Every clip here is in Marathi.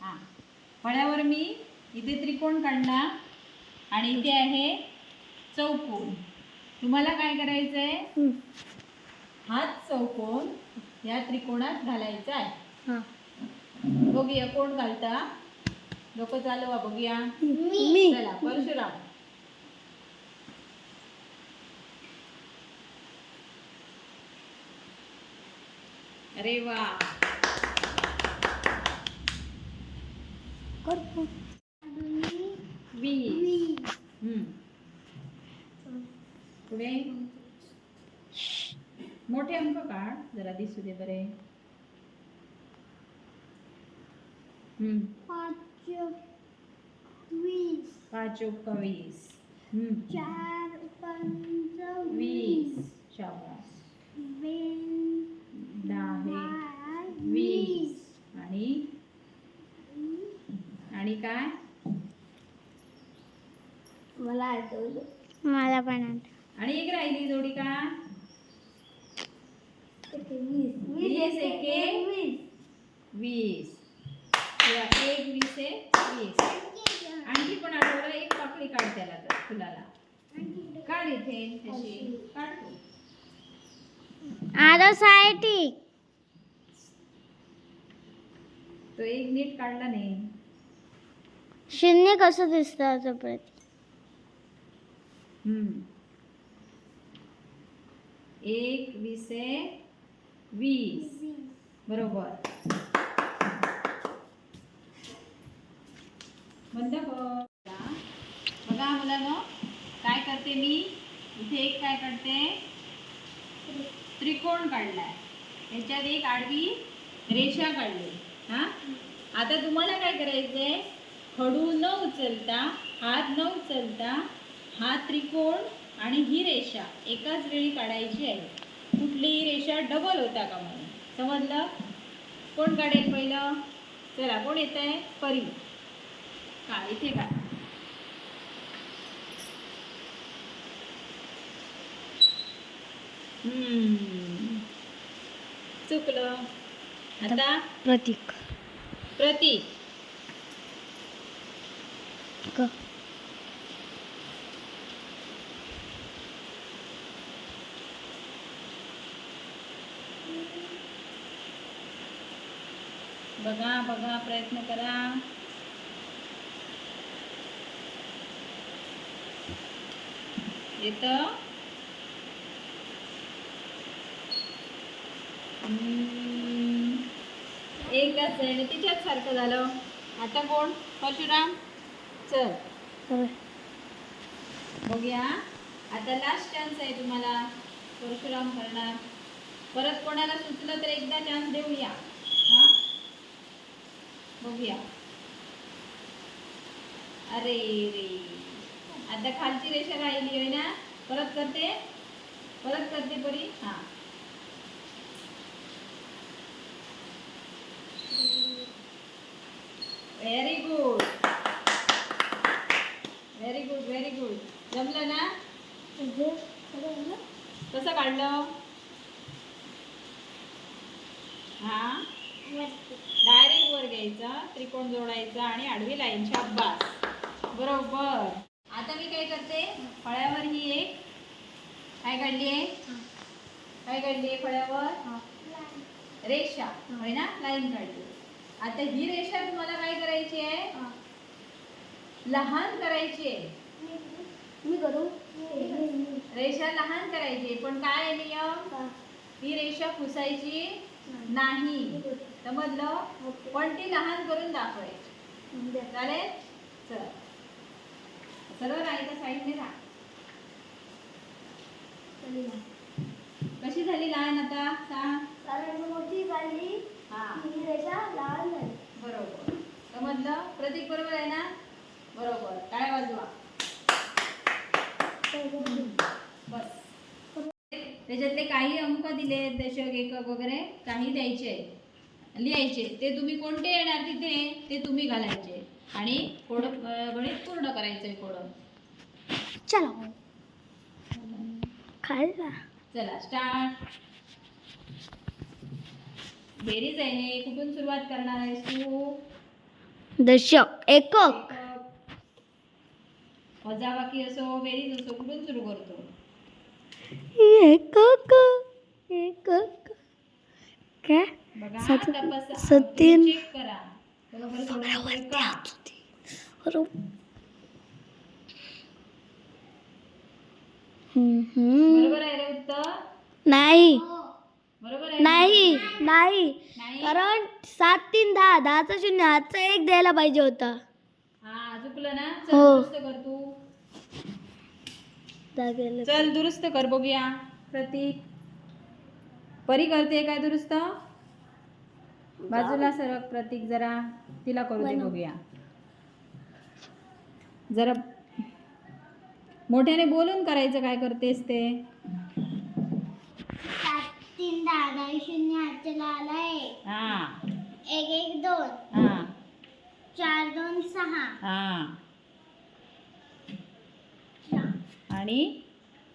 हा. फळ्यावर मी इथे त्रिकोण काढला आणि इथे आहे चौकोन. तुम्हाला काय करायचं आहे हाच चौकोन या त्रिकोणात घालायचा आहे. बघूया कोण घालता? लोक चालवा बघूया. मी. चला परशुराम. अरे वा. वीस हम्म. पुढे. मोठे अंक काढ जरा दिसू दे बरे. हम्म. पाच वीस. पाच वीस. हम्म. चार पंच वीस. शाबास दहा वीस. आणि आणि काय? मला आठवलं. मला पण आणि एक राहिली जोडी का? वीस. वीस एके वीस. किंवा एक वीस एक वीस. आणखी पण आठवलं एक पाकळी काढ त्याला तर फुलाला. काढ इथे तशी. काढ. तू. आरो सायटिक. तो एक नीट काढला नाही. शून्य कसं दिसतं असं प्रति? हम्म. एक वीस वीस. बरोबर. बंद बघा मुलांनो काय करते मी? इथे एक काय करते? त्रिकोण काढलाय. त्याच्यात एक आडवी रेषा काढली. हा? आता तुम्हाला काय करायचंय? खडू न उचलता हात न उचलता हा त्रिकोण आणि ही रेषा एकाच वेळी काढायची आहे. कुठलीही रेषा डबल होता का म्हणून? समजलं? कोण काढेल पहिलं? चला कोण येत आहे परी. का इथे का? हम्म. चुकलं. आता? प्रतीक. प्रतीक. क? बघा बघा प्रयत्न करा. येत? एकदा तिच्याच सारखं झालं. आता कोण? परशुराम? चल. बघूया. आता लास्ट चान्स आहे तुम्हाला. परशुराम करणार परत कोणाला सुचलं तर एकदा चान्स देऊया. हा? बघूया. अरे रे. आता खालची रेषा राहिली आहे ना? परत करते? परत करते परी? हा. Very good very good very good जमलं ना? कसं काढलं? हा? डायरेक्ट वर घ्यायचं त्रिकोण जोडायचा आणि आडवी लाईनची अभ्यास. बरोबर. आता मी काय करते? फळ्यावर ही एक काय काढली आहे? काय काढली आहे फळ्यावर? रेषा. होय ना? लाईन काढली. आता ही रेषा तुम्हाला काय करायची आहे? लहान करायची आहे. मी करू? रेषा लहान करायची. पण काय आहे नियम? ही. रेषा पुसायची नाही. समजलं पण ती लहान करून दाखवायची. चालेल चल. सर्व राहिलं साईडने राहा. कशी झाली लहान आता? सांग. कारण मोठी झाली हा. ही रेषा लहान झाली. बरोबर. समजलं प्रतीक बरोबर आहे ना? बरोबर. काय वाजवा? बस त्याच्यातले काही अंक दिले दशक एकक वगैरे काही द्यायचे. लिहायचे ते तुम्ही कोणते येणार तिथे ते तुम्ही घालायचे. आणि कोड गणित पूर्ण करायचंय कोड. चलो. खाल्ला. चला स्टार्ट बेरीज आहे. कुठून सुरुवात करणार आहेस तू? दशक एकक. वजाबाकी असो बेरीज असो कुठून सुरू करतो? एकक एकक काय? बघा सात- तपासा सतीन. चेक करा. बरोबर सोडवतोय का बरोबर. हम्म, हम्म. बरोबर आहे रे उत्तर? नाही. बरोबर आहे नाही नाही. नाही. कारण सात तीन दहा दहाचा शून्य हातचा एक द्यायला पाहिजे होता. हा चुकलं ना? चल हो. दुरुस्त कर तू. चल दुरुस्त कर बघूया. प्रतीक. परी करते काय दुरुस्त? बाजूला सरक प्रतीक जरा तिला करू दे. बघूया. जरा मोठ्याने बोलून करायचं काय करतेस ते? तीन दहा दहा शून्य हातच्याला आलाय. हा. एक एक दोन. हा. चार दोन सहा. हा. आणि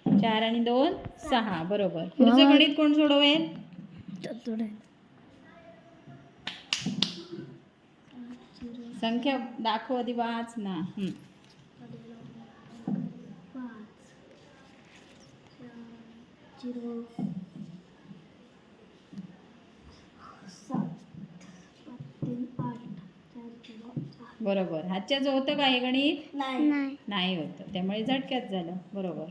चार आणि दोन सहा. बरोबर. पुढचं गणित कोण सोडवेल? संख्या दाखव आधी वाच ना. हं. बरोबर. हातच्याच होतं का हे गणित? नाही. नाही. होतं. त्यामुळे झटक्यात झालं. बरोबर.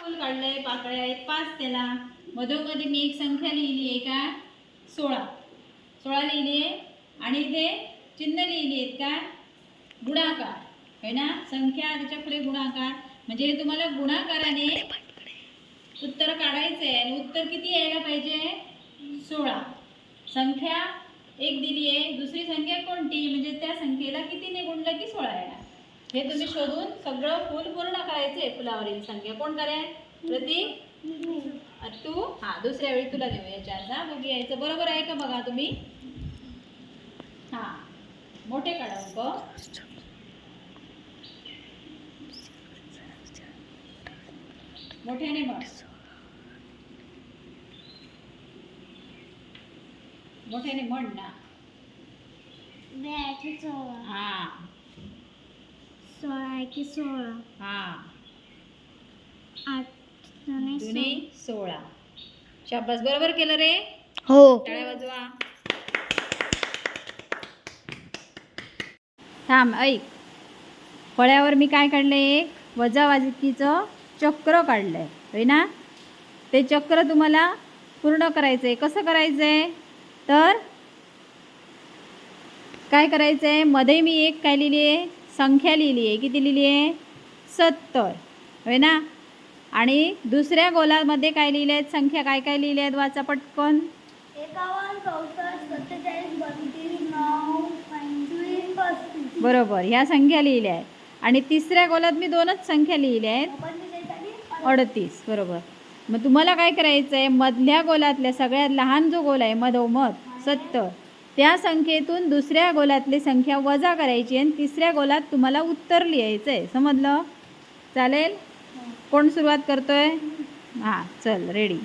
फूल काढलंय पाकळ्या आहेत पाच त्याला. मधोमध मी एक संख्या लिहिली आहे का? सोळा. सोळा लिहिली आहे. आणि ते चिन्ह लिहिली आहेत का? गुणाकार. है ना? संख्या त्याच्या पुढे गुणाकार. म्हणजे हे तुम्हाला गुणाकाराने उत्तर काढायचं आहे आणि उत्तर किती यायला पाहिजे? सोळा. संख्या एक दिली आहे दुसरी संख्या कोणती? म्हणजे त्या संख्येला कितीने गुणलं की सोळा येणार? हे तुम्ही शोधून सगळं फुल पूर्ण करायचं आहे फुलावरील संख्या. कोण करेल प्रतीक? तू हा दुसऱ्या वेळी तुला देऊ याच्यात हा बघू यायचं बरोबर आहे का बघा तुम्ही? हा. मोठे काढा अंक मोठ्याने बघ. मोठ्याने म्हण ना. ब्याऐंशी सोळा. हा. सोळा एकी सोळा. हा. आठ दोन्ही जुने सोळा. शाबास. बरोबर केलं रे? हो. टाळ्या वाजवा. थांब ऐक. फळ्यावर मी काय काढलं एक? वजाबाकीचं चक्र काढलंय. होय ना? ते चक्र तुम्हाला पूर्ण करायचं आहे कसं करायचं आहे तर काय करायचं आहे मध्ये मी एक काय लिहिली आहे संख्या लिहिली आहे किती लिहिली आहे सत्तर. होय ना? आणि दुसऱ्या गोलामध्ये काय लिहिले आहेत संख्या काय काय लिहिले आहेत वाचा पटकन. बरोबर. ह्या संख्या लिहिल्या आहेत. आणि तिसऱ्या गोलात मी दोनच संख्या लिहिल्या आहेत. अडतीस. बरोबर. मग तुम्हाला काय करायचं आहे मधल्या गोलातल्या सगळ्यात लहान जो गोल आहे मधोमध सत्तर त्या संख्येतून दुसऱ्या गोलातली संख्या वजा करायची आणि तिसऱ्या गोलात तुम्हाला उत्तर लिहायचं आहे समजलं? चालेल? कोण सुरुवात करतोय? हां चल रेडी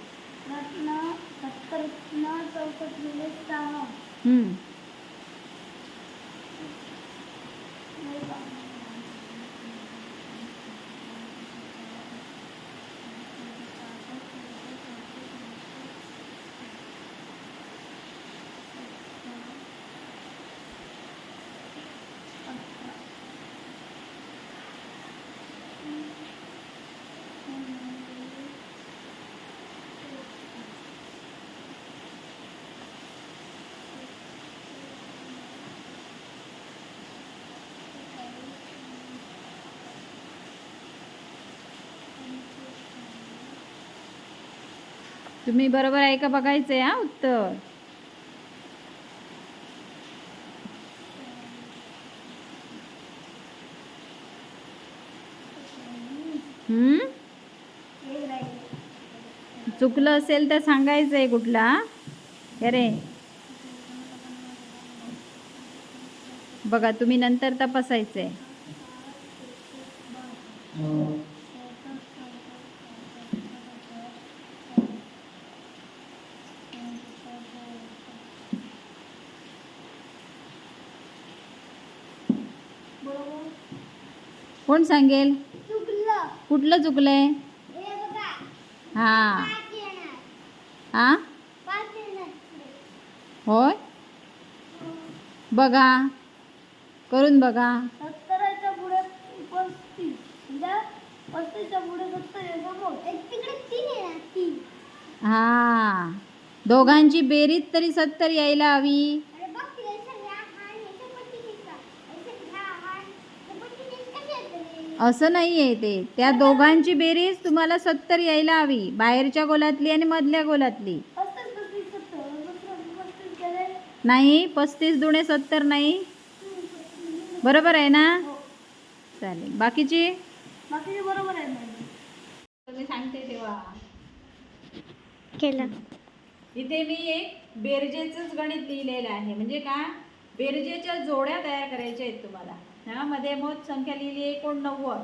तुम्ही बरोबर आहे का बघायचं आहे हा उत्तर? हम्म? चुकलं असेल तर सांगायचं आहे कुठला अरे बघा तुम्ही नंतर तपासायचं आहे कोण सांगेल? कुठलं चुकलंय? हे हां. हां होय? बघा. करून बघा. म्हणजे हां. दोघांची बेरीज तरी सत्तर यायला हवी अरे बघ तिला सगळ्या हा आणि याच्या पस्तीसचा. याच्या ह्या हा आणि याच्या पस्तीस कसे येते? असं नाही आहे ते. त्या दोघांची बेरीज तुम्हाला सत्तर यायला हवी. बाहेरच्या गोलातली आणि मधल्या गोलातली. नाही पस्तीस दुणे सत्तर नाही. बरोबर आहे ना? हो. चालेल. बाकीची? बाकीचे बरोबर आहे सांगते तेव्हा. केलं. इथे मी एक बेरजेचंच गणित लिहिलेलं आहे. म्हणजे का? बेरजेच्या जोड्या तयार करायच्या आहेत तुम्हाला. ह्यामध्ये मग संख्या लिहिली आहे एकोणनव्वद.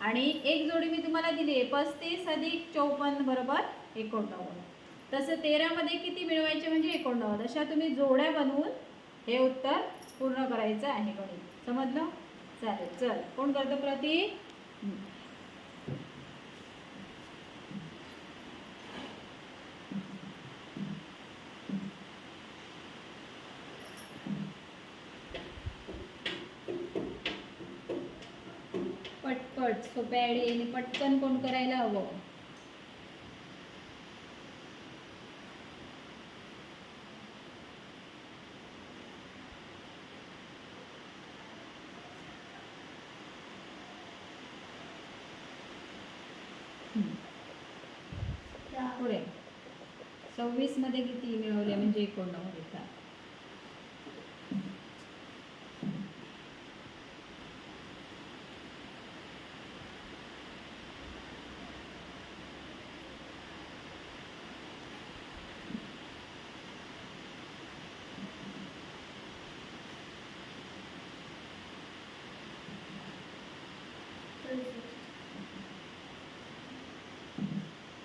आणि एक जोडी मी तुम्हाला दिली आहे पस्तीस अधिक चौपन्न बरोबर एकोणनव्वद. तसं तेरामध्ये किती मिळवायचे म्हणजे एकोणनव्वद. अशा तुम्ही जोड्या बनवून हे उत्तर पूर्ण करायचं आहे गणित समजलं? चालेल चल. कोण करतो प्रती सोप्या आयडियाने पटकन कोण करायला हवं? पुढे. सव्वीसमध्ये किती मिळवले? म्हणजे एकोणनव्वद. येतात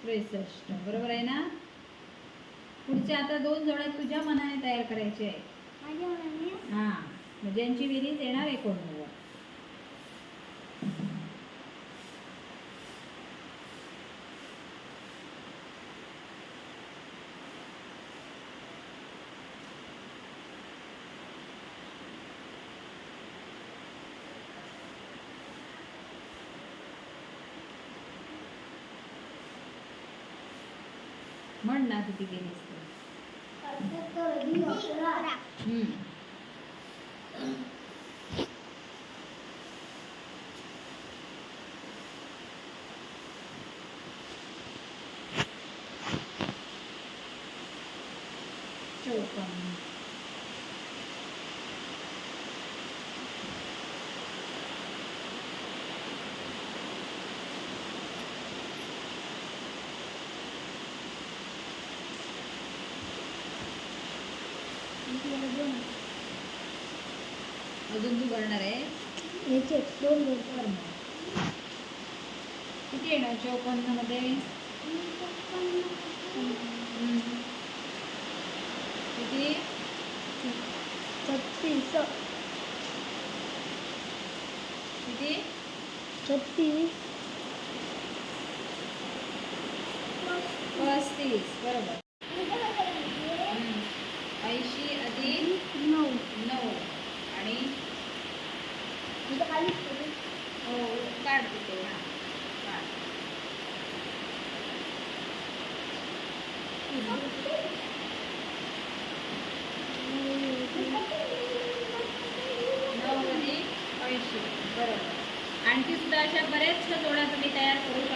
त्रेसष्ट. बरोबर आहे ना? पुढच्या आता दोन जोड्या तुझ्या मनाने तयार करायचे आहे हा. म्हणजे यांची बेरीज येणार एकोणनव्वद म्हण ना किती केलीस ते. अठ्याहत्तर अधिक अकरा. हम्म. चौपन्न अजून तू करणार आहे? याचे दोन दोन. किती येणार चौपन्नमध्ये किती? छत्तीस. किती? छत्तीस. पस्तीस. बरोबर ऐंशी अधिक नऊ नऊ आणि इथं खाली ठेवू. हो काढ तिथे हा काढ नऊ अधिक ऐंशी बरोबर आणखी सुद्धा अशा बऱ्याचशा जोड्या तुम्ही तयार करू